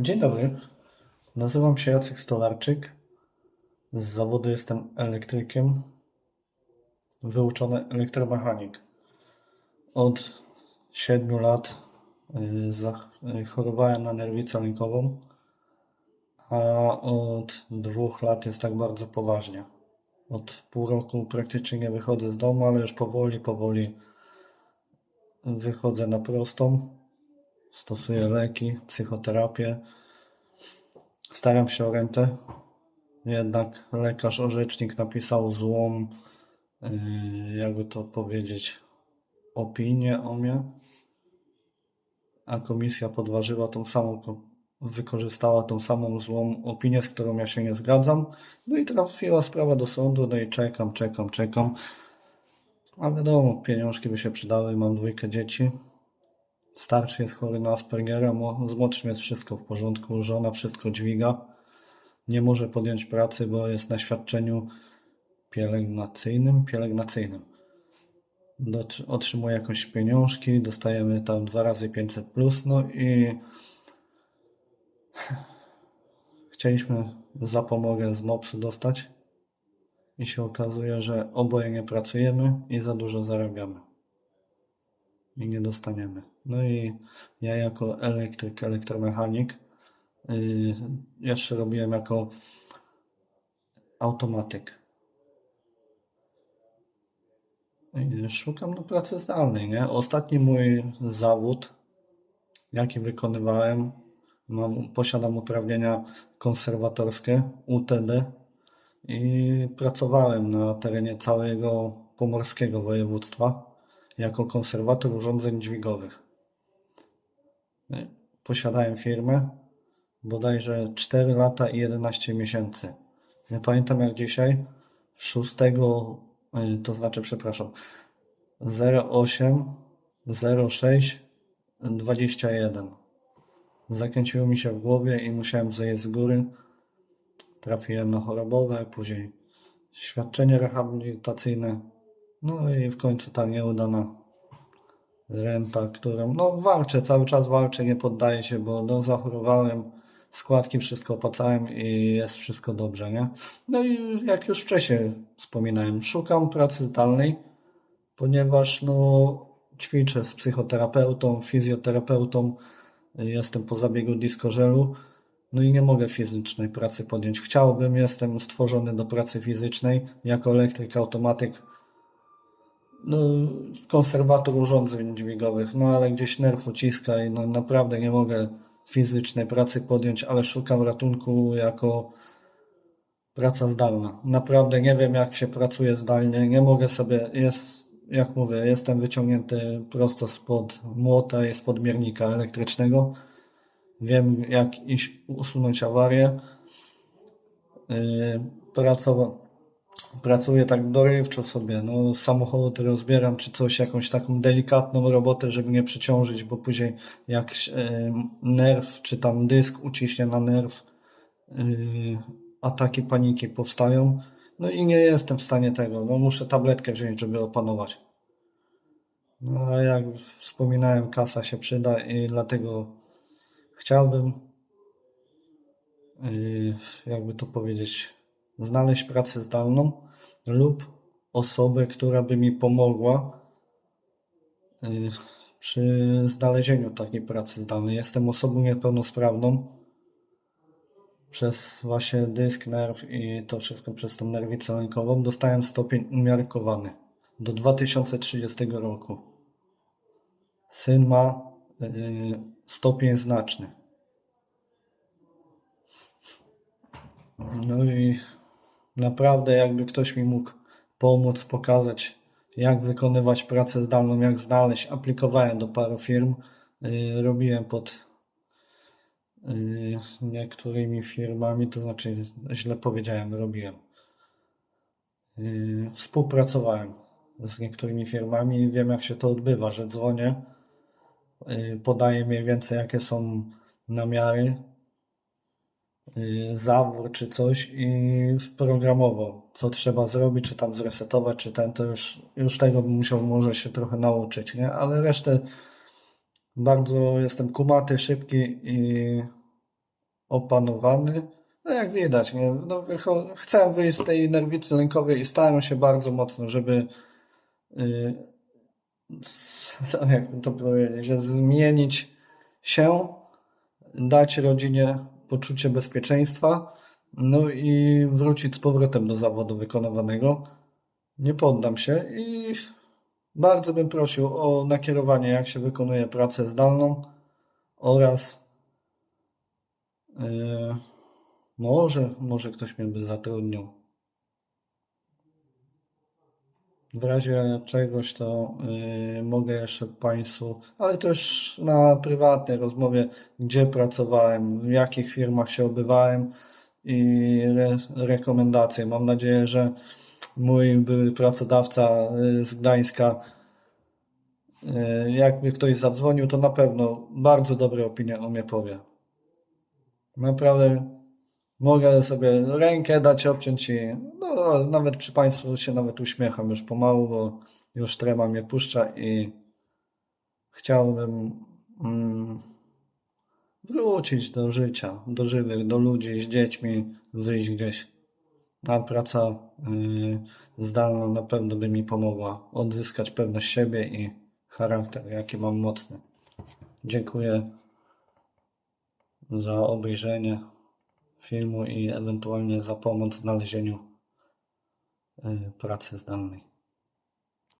Dzień dobry, nazywam się Jacek Stolarczyk. Z zawodu jestem elektrykiem, wyuczony elektromechanik. Od 7 lat y, y, chorowałem na nerwicę lękową, a od dwóch lat jest tak bardzo poważnie. Od pół roku praktycznie nie wychodzę z domu, ale już powoli, powoli wychodzę na prostą. Stosuję leki, psychoterapię. Staram się o rentę, jednak lekarz orzecznik napisał złą, yy, jakby to powiedzieć, opinię o mnie, a komisja podważyła tą samą, ko- wykorzystała tą samą złą opinię, z którą ja się nie zgadzam. No i trafiła sprawa do sądu, no i czekam, czekam, czekam. A wiadomo, pieniążki by się przydały, mam dwójkę dzieci. Starszy jest chory na Aspergera, z młodszym jest wszystko w porządku, żona wszystko dźwiga. Nie może podjąć pracy, bo jest na świadczeniu pielęgnacyjnym, pielęgnacyjnym. Otrzymuje jakieś pieniążki, dostajemy tam dwa razy 500 plus, no i chcieliśmy zapomogę z MOPS-u dostać i się okazuje, że oboje nie pracujemy i za dużo zarabiamy i nie dostaniemy. No i ja jako elektryk, elektromechanik yy, jeszcze robiłem jako automatyk. Szukam do pracy zdalnej, nie? Ostatni mój zawód, jaki wykonywałem, mam, posiadam uprawnienia konserwatorskie UTD i pracowałem na terenie całego pomorskiego województwa jako konserwator urządzeń dźwigowych. Yy, Posiadałem firmę, bodajże 4 lata i 11 miesięcy. Nie pamiętam jak dzisiaj, 6, y, to znaczy, przepraszam, 08 06 21. Zakręciło mi się w głowie i musiałem zejść z góry. Trafiłem na chorobowe, później świadczenie rehabilitacyjne, no i w końcu ta nieudana renta, którą, no walczę, cały czas walczę, nie poddaję się, bo no, zachorowałem, składki wszystko opłacałem i jest wszystko dobrze, nie? No i jak już wcześniej wspominałem, szukam pracy zdalnej, ponieważ no ćwiczę z psychoterapeutą, fizjoterapeutą, jestem po zabiegu diskożelu, no i nie mogę fizycznej pracy podjąć. Chciałbym, jestem stworzony do pracy fizycznej, jako elektryk, automatyk, konserwator urządzeń dźwigowych, no ale gdzieś nerw uciska i no, naprawdę nie mogę fizycznej pracy podjąć, ale szukam ratunku jako praca zdalna. Naprawdę nie wiem, jak się pracuje zdalnie, nie mogę sobie, jest, jak mówię, jestem wyciągnięty prosto spod młota i spod miernika elektrycznego. Wiem, jak iść usunąć awarię. Yy, pracowa- pracuję tak dorywczo sobie, no samochód rozbieram czy coś, jakąś taką delikatną robotę, żeby nie przeciążyć, bo później jak e, nerw czy tam dysk uciśnie na nerw, yy, ataki paniki powstają, no i nie jestem w stanie tego, no muszę tabletkę wziąć, żeby opanować. No a jak wspominałem, kasa się przyda i dlatego chciałbym, yy, jakby to powiedzieć, znaleźć pracę zdalną lub osobę, która by mi pomogła yy, przy znalezieniu takiej pracy zdalnej. Jestem osobą niepełnosprawną. Przez właśnie dysk, nerw i to wszystko przez tą nerwicę lękową dostałem stopień umiarkowany do 2030 roku. Syn ma yy, stopień znaczny. No i naprawdę, jakby ktoś mi mógł pomóc, pokazać, jak wykonywać pracę zdalną, jak znaleźć. Aplikowałem do paru firm, yy, robiłem pod yy, niektórymi firmami, to znaczy źle powiedziałem, robiłem. Yy, współpracowałem z niektórymi firmami i wiem, jak się to odbywa, że dzwonię, podaję mniej więcej, jakie są namiary, zawór czy coś i programowo, co trzeba zrobić, czy tam zresetować, czy ten, to już, już tego bym musiał może się trochę nauczyć, nie? Ale resztę bardzo jestem kumaty, szybki i opanowany. No jak widać, nie? No, chcę wyjść z tej nerwicy lękowej i starałem się bardzo mocno, żeby y, s- jak to powiedzieć, zmienić się, dać rodzinie poczucie bezpieczeństwa, no i wrócić z powrotem do zawodu wykonywanego. Nie poddam się i bardzo bym prosił o nakierowanie, jak się wykonuje pracę zdalną oraz yy, może, może ktoś mnie by zatrudnił. W razie czegoś to yy, mogę jeszcze Państwu, ale też na prywatnej rozmowie, gdzie pracowałem, w jakich firmach się obywałem i re, rekomendacje. Mam nadzieję, że mój były pracodawca yy, z Gdańska, yy, jakby ktoś zadzwonił, to na pewno bardzo dobre opinie o mnie powie. Naprawdę mogę sobie rękę dać, obciąć i no, nawet przy Państwu się nawet uśmiecham już pomału, bo już trema mnie puszcza i chciałbym mm, wrócić do życia, do żywych, do ludzi, z dziećmi, wyjść gdzieś. A praca yy, zdalna na pewno by mi pomogła odzyskać pewność siebie i charakter, jaki mam mocny. Dziękuję za obejrzenie filmu i ewentualnie za pomoc w znalezieniu y, pracy zdalnej.